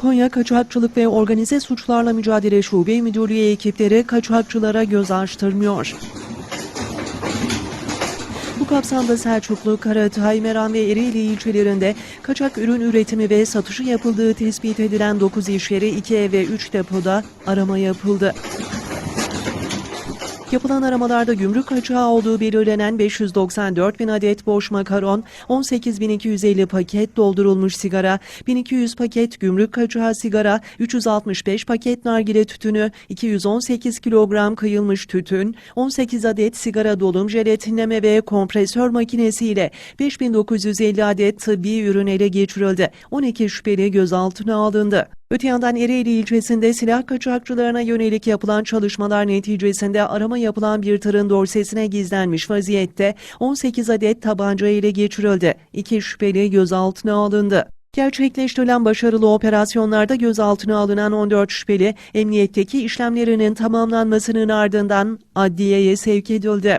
Konya Kaçakçılık ve Organize Suçlarla Mücadele Şube Müdürlüğü ekipleri kaçakçılara göz açtırmıyor. Bu kapsamda Selçuklu, Karatay, Meram ve Ereğli ilçelerinde kaçak ürün üretimi ve satışı yapıldığı tespit edilen 9 iş yeri, 2 ev ve 3 depoda arama yapıldı. Yapılan aramalarda gümrük kaçağı olduğu belirlenen 594 bin adet boş makaron, 18.250 paket doldurulmuş sigara, 1200 paket gümrük kaçağı sigara, 365 paket nargile tütünü, 218 kilogram kıyılmış tütün, 18 adet sigara dolum jelatinleme ve kompresör makinesiyle 5950 adet tıbbi ürün ele geçirildi. 12 şüpheli gözaltına alındı. Öte yandan Ereğli ilçesinde silah kaçakçılarına yönelik yapılan çalışmalar neticesinde arama yapılan bir tırın dorsesine gizlenmiş vaziyette 18 adet tabanca ele geçirildi. İki şüpheli gözaltına alındı. Gerçekleştirilen başarılı operasyonlarda gözaltına alınan 14 şüpheli emniyetteki işlemlerinin tamamlanmasının ardından adliyeye sevk edildi.